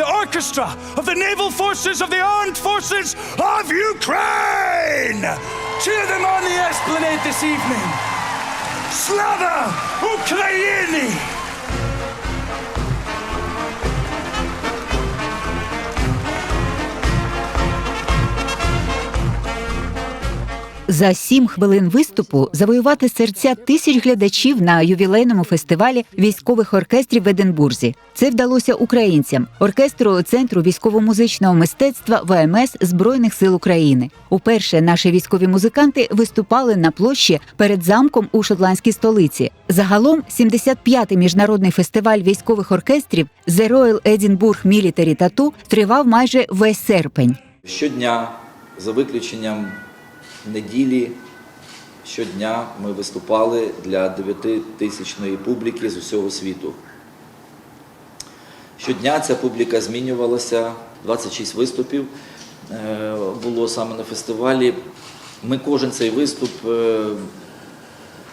the orchestra of the naval forces of the armed forces of Ukraine. Cheer them on the esplanade this evening. Slava Ukraini! За сім хвилин виступу завоювати серця тисяч глядачів на ювілейному фестивалі військових оркестрів в Единбурзі. Це вдалося українцям, оркестру центру військово-музичного мистецтва ВМС Збройних сил України. Уперше наші військові музиканти виступали на площі перед замком у шотландській столиці. Загалом 75-й міжнародний фестиваль військових оркестрів The Royal Edinburgh Military Tattoo тривав майже весь серпень. Щодня, за виключенням неділі, щодня ми виступали для 9-тисячної публіки з усього світу. Щодня ця публіка змінювалася, 26 виступів е, було саме на фестивалі. Ми кожен цей виступ е,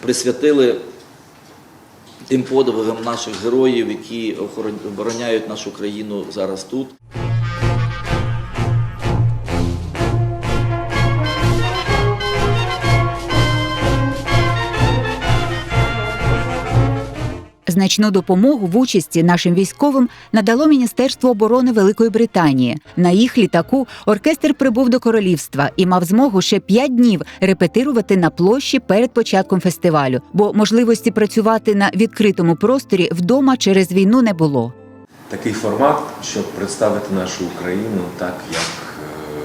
присвятили тим подвигам наших героїв, які обороняють нашу країну зараз тут. Значну допомогу в участі нашим військовим надало Міністерство оборони Великої Британії. На їх літаку оркестр прибув до королівства і мав змогу ще п'ять днів репетирувати на площі перед початком фестивалю, бо можливості працювати на відкритому просторі вдома через війну не було. такий формат, щоб представити нашу Україну так, як е,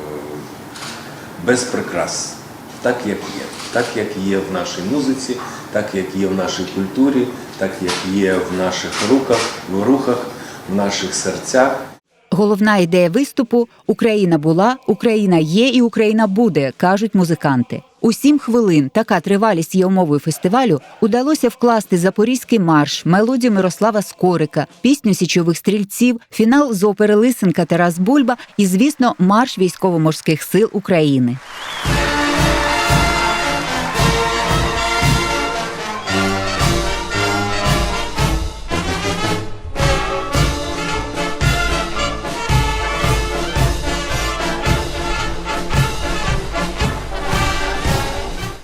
без прикрас, так як є, так як є в нашій музиці, так як є в нашій культурі, так як є в наших руках, в рухах, в наших серцях. Головна ідея виступу Україна була, Україна є і Україна буде, кажуть музиканти. У сім хвилин така тривалість є умовою фестивалю удалося вкласти запорізький марш, мелодію Мирослава Скорика, пісню січових стрільців, фінал з опери Лисенка Тарас Бульба і, звісно, марш військово-морських сил України.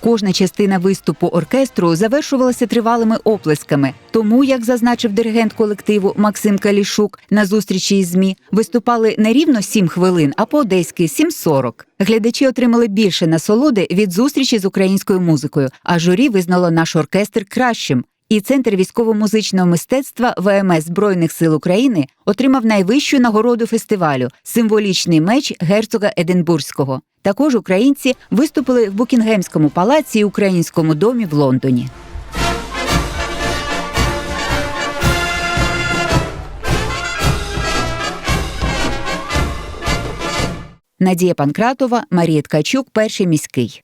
Кожна частина виступу оркестру завершувалася тривалими оплесками. Тому, як зазначив диригент колективу Максим Калішук на зустрічі із ЗМІ, виступали не рівно 7 хвилин, а по-одеськи 7.40. Глядачі отримали більше насолоди від зустрічі з українською музикою, а журі визнало наш оркестр кращим. І Центр військово-музичного мистецтва ВМС Збройних сил України отримав найвищу нагороду фестивалю символічний меч герцога Единбурзького. Також українці виступили в Букінгемському палаці і Українському домі в Лондоні. Надія Панкратова, Марія Ткачук, перший міський.